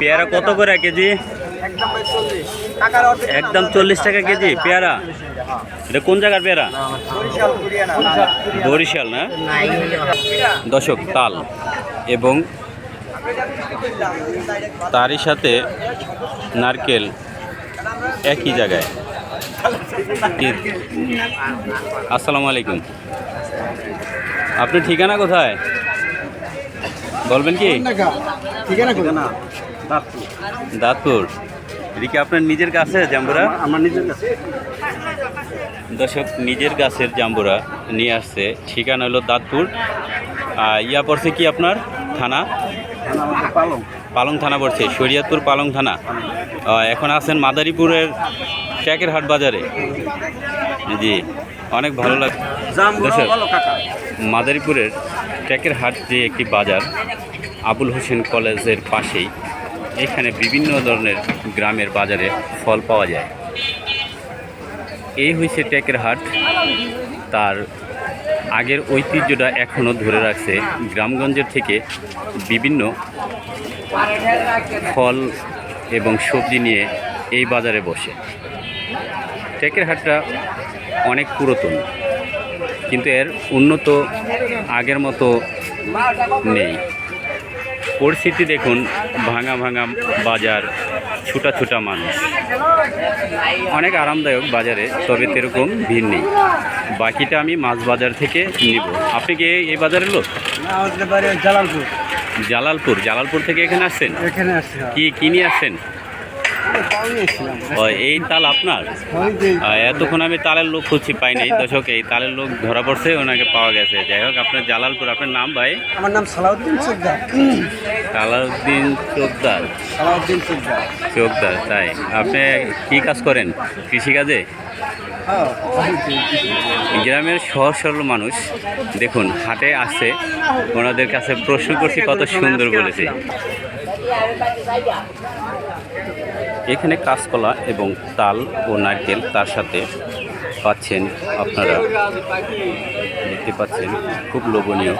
পেয়ারা কত করে কেজি? একদম চল্লিশ টাকা কেজি, পেয়ারা? এটা কোন জায়গার পেয়ারা? বরিশাল না? দশক তাল। এবং তারই সাথে নারকেল একই জায়গায়। আসসালামু আলাইকুম। আপনি ঠিকানা কোথায়? বলবেন কি? দাঁতপুর। এটা কি আপনার নিজের কাছে জাম্বুরা? আমার নিজের কাছে দর্শক নিজের গাছের জাম্বুরা নিয়ে আসছে। ঠিকানা হলো দাঁতপুর। আর ইয়া পড়ছে কি আপনার থানা? পালং থানা পড়ছে শরিয়তপুর পালং থানা। এখন আছেন মাদারীপুরের ট্যাকের হাট বাজারে। জি অনেক ভালো লাগে জামগুলো দর্শক ভালো কাকা। মাদারীপুরের ট্যাকের হাট যে একটি বাজার আবুল হোসেন কলেজের পাশেই এখানে বিভিন্ন ধরনের গ্রামের বাজারে ফল পাওয়া যায়। এই হয়েছে ট্যাকের হাট তার আগের ঐতিহ্যটা এখনও ধরে রাখছে। গ্রামগঞ্জের থেকে বিভিন্ন ফল এবং সবজি নিয়ে এই বাজারে বসে। ট্যাকের হাটটা অনেক পুরাতন, কিন্তু এর উন্নত আগের মতো নেই। পরিস্থিতি দেখুন, ভাঙা ভাঙা বাজার ছুটা ছুটা মানুষ। অনেক আরামদায়ক বাজারে তবে সেরকম ভিড় নেই। বাকিটা আমি মাছ বাজার থেকে নিব। আপনি কি এই বাজারের লোক? জালালপুর। জালালপুর। জালালপুর থেকে এখানে আসছেন? এখানে আসছেন কি কিনে আসছেন? ও, এই তাল আপনার? এতক্ষণ আমি তালের লোক খুঁজছি পাই নাই। দর্শক এই তালের লোক ধরা পড়ছে ওনাকে পাওয়া গেছে। যাই হোক আপনার জালালপুর আপনার নাম ভাই? আমার নাম সালাউদ্দিন চোদ্দা সালাউদ্দিন চোকদার সালাউদ্দিন চোদ্দা চোকদার তাই। আপনি কি কাজ করেন? কৃষিকাজে? হ্যাঁ গ্রামের সহজ সরল মানুষ দেখুন হাটে আসছে। ওনাদের কাছে প্রশ্ন করছি কত সুন্দর বলেছে। এখানে কাঁচকলা এবং তাল ও নারকেল তার সাথে পাচ্ছেন আপনারা। দেখতে পাচ্ছেন, খুব লোভনীয়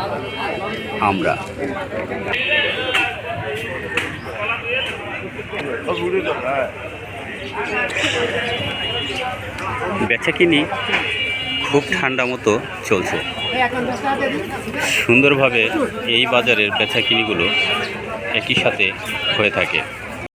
আমরা। বেচা কিনি খুব ঠান্ডা মতো চলছে। সুন্দরভাবে এই বাজারের বেচা কিনিগুলো একই সাথে হয়ে থাকে।